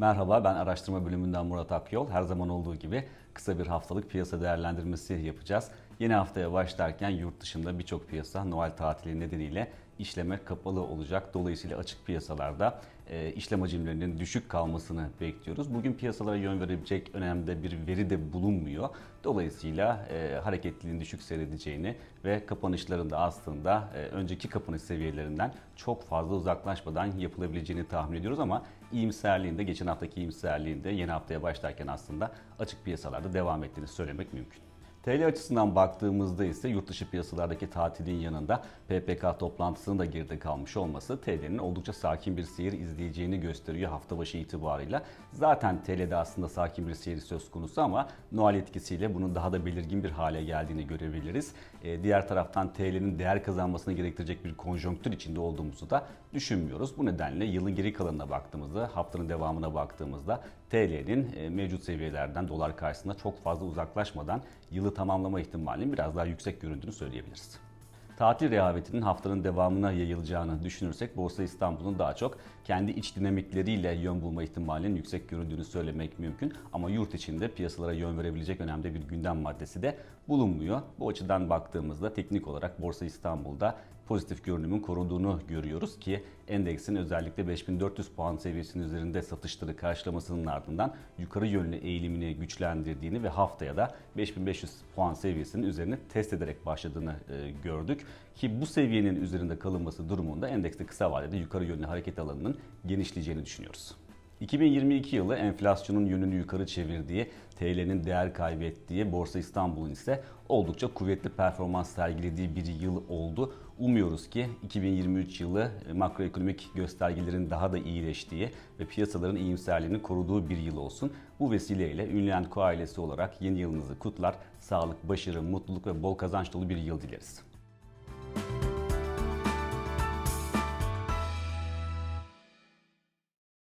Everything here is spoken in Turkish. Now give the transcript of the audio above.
Merhaba ben araştırma bölümünden Murat Akyol. Her zaman olduğu gibi kısa bir haftalık piyasa değerlendirmesi yapacağız. Yeni haftaya başlarken yurt dışında birçok piyasa Noel tatili nedeniyle işleme kapalı olacak. Dolayısıyla açık piyasalarda e, işlem hacimlerinin düşük kalmasını bekliyoruz. Bugün piyasalara yön verebilecek önemli bir veri de bulunmuyor. Dolayısıyla e, hareketliliğin düşük seyredeceğini ve kapanışlarında aslında e, önceki kapanış seviyelerinden çok fazla uzaklaşmadan yapılabileceğini tahmin ediyoruz ama iyimserliğinde, geçen haftaki iyimserliğinde yeni haftaya başlarken aslında açık piyasalarda devam ettiğini söylemek mümkün. TL açısından baktığımızda ise yurt dışı piyasalardaki tatilin yanında PPK toplantısının da geride kalmış olması TL'nin oldukça sakin bir seyir izleyeceğini gösteriyor hafta başı itibarıyla. Zaten TL'de aslında sakin bir seyir söz konusu ama Noel etkisiyle bunun daha da belirgin bir hale geldiğini görebiliriz. Ee, diğer taraftan TL'nin değer kazanmasını gerektirecek bir konjonktür içinde olduğumuzu da düşünmüyoruz. Bu nedenle yılın geri kalanına baktığımızda, haftanın devamına baktığımızda TL'nin e, mevcut seviyelerden dolar karşısında çok fazla uzaklaşmadan yılı tamamlama ihtimalinin biraz daha yüksek göründüğünü söyleyebiliriz. Tatil rehavetinin haftanın devamına yayılacağını düşünürsek Borsa İstanbul'un daha çok kendi iç dinamikleriyle yön bulma ihtimalinin yüksek göründüğünü söylemek mümkün. Ama yurt içinde piyasalara yön verebilecek önemli bir gündem maddesi de bulunmuyor. Bu açıdan baktığımızda teknik olarak Borsa İstanbul'da pozitif görünümün korunduğunu görüyoruz ki endeksin özellikle 5400 puan seviyesinin üzerinde satışları karşılamasının ardından yukarı yönlü eğilimini güçlendirdiğini ve haftaya da 5500 puan seviyesinin üzerine test ederek başladığını e, gördük. Ki bu seviyenin üzerinde kalınması durumunda endekste kısa vadede yukarı yönlü hareket alanının genişleyeceğini düşünüyoruz. 2022 yılı enflasyonun yönünü yukarı çevirdiği, TL'nin değer kaybettiği, Borsa İstanbul'un ise oldukça kuvvetli performans sergilediği bir yıl oldu. Umuyoruz ki 2023 yılı makroekonomik göstergelerin daha da iyileştiği ve piyasaların iyimserliğini koruduğu bir yıl olsun. Bu vesileyle Ünlü Ko ailesi olarak yeni yılınızı kutlar, sağlık, başarı, mutluluk ve bol kazanç dolu bir yıl dileriz.